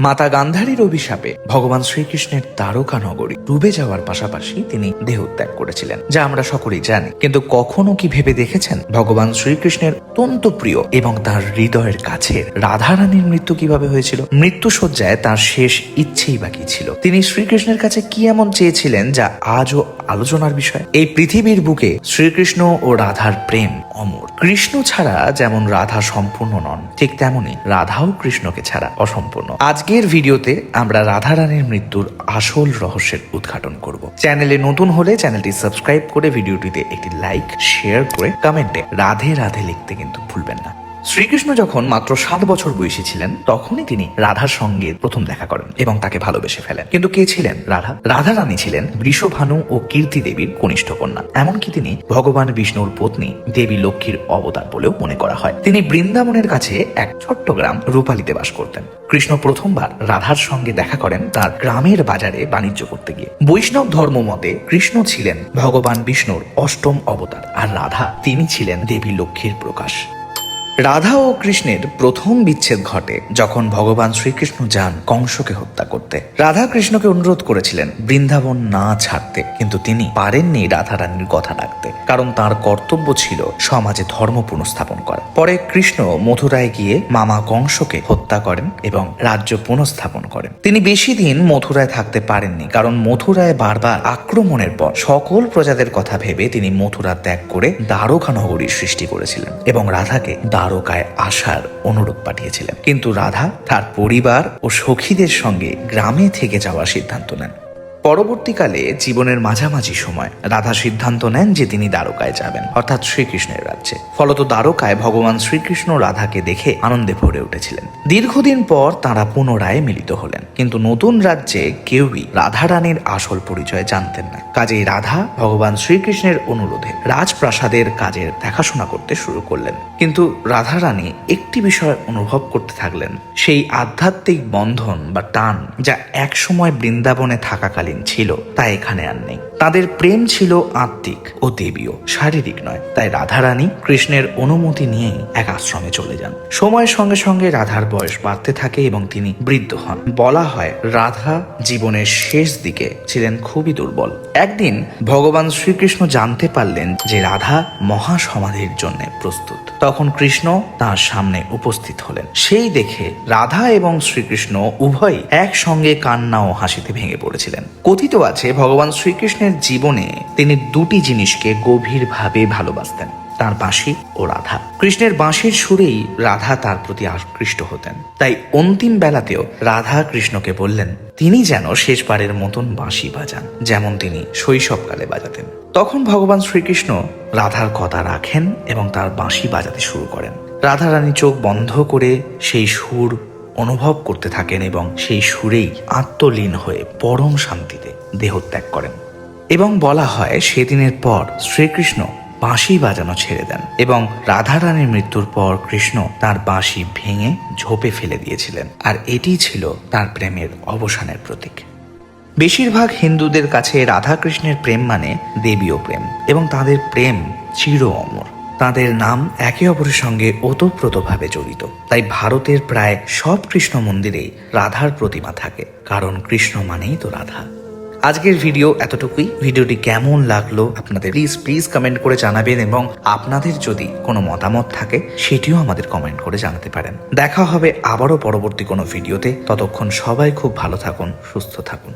মাতা গান্ধারীর অভিশাপে ভগবান শ্রীকৃষ্ণের দ্বারকা নগরী ডুবে যাওয়ার পাশাপাশি তিনি দেহত্যাগ করেছিলেন, যা আমরা সকলেই জানি। কিন্তু কখনো কি ভেবে দেখেছেন ভগবান শ্রীকৃষ্ণের অত্যন্ত প্রিয় এবং তার হৃদয়ের কাছের রাধারানীর মৃত্যু কীভাবে হয়েছিল? মৃত্যু সজ্জায় তার শেষ ইচ্ছেই বাকি ছিল? তিনি শ্রীকৃষ্ণের কাছে কি এমন চেয়েছিলেন যা আজও আলোচনার বিষয়। এই পৃথিবীর বুকে শ্রীকৃষ্ণ ও রাধার প্রেম অমর। কৃষ্ণ ছাড়া যেমন রাধা সম্পূর্ণ নন, ঠিক তেমনি রাধাও কৃষ্ণকে ছাড়া অসম্পূর্ণ। আজকের ভিডিওতে আমরা রাধা রানীর মৃত্যুর আসল রহস্যের উদ্ঘাটন করব। চ্যানেলে নতুন হলে চ্যানেলটি সাবস্ক্রাইব করে ভিডিওটিতে একটি লাইক, শেয়ার করে কমেন্টে রাধে রাধে লিখতে কিন্তু ভুলবেন না। শ্রীকৃষ্ণ যখন মাত্র সাত বছর বয়সী ছিলেন, তখনই তিনি রাধার সঙ্গে প্রথম দেখা করেন এবং তাকে ভালোবেসে ফেলেন। কিন্তু কে ছিলেন রাধা? রাধা রানী ছিলেন বৃষভানু ও কীর্তি দেবীর কনিষ্ঠ কন্যা। এমনকি তিনি ভগবান বিষ্ণুর পত্নী দেবী লক্ষ্মীর অবতার বলেও মনে করা হয়। তিনি বৃন্দাবনের কাছে এক ছোট্ট গ্রাম রূপালিতে বাস করতেন। কৃষ্ণ প্রথমবার রাধার সঙ্গে দেখা করেন তার গ্রামের বাজারে বাণিজ্য করতে গিয়ে। বৈষ্ণব ধর্ম মতে কৃষ্ণ ছিলেন ভগবান বিষ্ণুর অষ্টম অবতার, আর রাধা তিনি ছিলেন দেবী লক্ষ্মীর প্রকাশ। রাধা ও কৃষ্ণের প্রথম বিচ্ছেদ ঘটে যখন ভগবান শ্রীকৃষ্ণ যান কংসকে হত্যা করতে। রাধা কৃষ্ণকে অনুরোধ করেছিলেন, বৃন্দাবন না ছাড়তে। কিন্তু তিনি পারেননি রাধা রানীর কথা রাখতে কারণ তার কর্তব্য ছিল সমাজে ধর্ম পুনঃস্থাপন করা। পরে কৃষ্ণ মথুরায় গিয়ে মামা কংসকে হত্যা করেন এবং রাজ্য পুনঃস্থাপন করেন। তিনি বেশি দিন মথুরায় থাকতে পারেননি, কারণ মথুরায় বারবার আক্রমণের পর সকল প্রজাদের কথা ভেবে তিনি মথুরা ত্যাগ করে দ্বারকা নগরীর সৃষ্টি করেছিলেন এবং রাধাকে দ্বারকায় আসার অনুরোধ পাঠিয়েছিলেন। কিন্তু রাধা তার পরিবার ও সখীদের সঙ্গে গ্রামে থেকে যাওয়ার সিদ্ধান্ত নেন। পরবর্তীকালে জীবনের মাঝামাঝি সময় রাধা সিদ্ধান্ত নেন যে তিনি দ্বারকায় যাবেন, অর্থাৎ শ্রীকৃষ্ণের রাজ্যে। ফলত দ্বারকায় ভগবান শ্রীকৃষ্ণ রাধাকে দেখে আনন্দে ভরে উঠেছিলেন। দীর্ঘদিন পর তারা পুনরায় মিলিত হলেন, কিন্তু নতুন রাজ্যে কেউই রাধা রানীর আসল পরিচয় জানতেন না। কাজেই রাধা ভগবান শ্রীকৃষ্ণের অনুরোধে রাজপ্রাসাদের কাজের দেখাশোনা করতে শুরু করলেন। কিন্তু রাধা রানী একটি বিষয় অনুভব করতে থাকলেন, সেই আধ্যাত্মিক বন্ধন বা টান যা একসময় বৃন্দাবনে থাকাকালীন ছিল তা এখানে আর নেই। তাদের প্রেম ছিল আত্মিক ও দেবীয়, শারীরিক নয়। তাই রাধা রানী কৃষ্ণের অনুমতি নিয়েই এক আশ্রমে চলে যান। সময়ের সঙ্গে সঙ্গে রাধার বয়স বাড়তে থাকে এবং তিনি বৃদ্ধ হন। বলা হয়, রাধা জীবনের শেষ দিকে ছিলেন খুবই দুর্বল। একদিন ভগবান শ্রীকৃষ্ণ জানতে পারলেন যে রাধা মহাসমাধির জন্য প্রস্তুত। তখন কৃষ্ণ তার সামনে উপস্থিত হলেন। সেই দেখে রাধা এবং শ্রীকৃষ্ণ উভয়ই একসঙ্গে কান্না ও হাসিতে ভেঙে পড়েছিলেন। কথিত আছে, ভগবান শ্রীকৃষ্ণের জীবনে তিনি দুটি জিনিসকে গভীরভাবে ভালোবাসতেন, তার বাঁশি ও রাধা। কৃষ্ণের বাঁশির সুরেই রাধা তার প্রতি আকৃষ্ট হতেন। তাই অন্তিম বেলাতেও রাধা কৃষ্ণকে বললেন, তিনি যেন শেষবারের মতন বাঁশি বাজান, যেমন তিনি শৈশবকালে বাজাতেন। তখন ভগবান শ্রীকৃষ্ণ রাধার কথা রাখেন এবং তার বাঁশি বাজাতে শুরু করেন। রাধা রানী চোখ বন্ধ করে সেই সুর অনুভব করতে থাকেন এবং সেই সুরেই আত্মলীন হয়ে পরম শান্তিতে দেহত্যাগ করেন। এবং বলা হয় সেদিনের পর শ্রীকৃষ্ণ বাঁশি বাজানো ছেড়ে দেন এবং রাধারানীর মৃত্যুর পর কৃষ্ণ তার বাঁশি ভেঙে ঝোপে ফেলে দিয়েছিলেন। আর এটি ছিল তার প্রেমের অবসানের প্রতীক। বেশিরভাগ হিন্দুদের কাছে রাধাকৃষ্ণের প্রেম মানে দেবীয় প্রেম এবং তাদের প্রেম চির অমর। তাদের নাম একে অপরের সঙ্গে ওতপ্রোতভাবে জড়িত। তাই ভারতের প্রায় সব কৃষ্ণ মন্দিরেই রাধার প্রতিমা থাকে, কারণ কৃষ্ণ মানেই তো রাধা। আজকের ভিডিও এতটুকুই। ভিডিওটি কেমন লাগল আপনাদের প্লিজ প্লিজ কমেন্ট করে জানাবেন এবং আপনাদের যদি কোনো মতামত থাকে, সেটিও আমাদের কমেন্ট করে জানাতে পারেন। দেখা হবে আবারও পরবর্তী কোনো ভিডিওতে ততক্ষণ সবাই খুব ভালো থাকুন, সুস্থ থাকুন।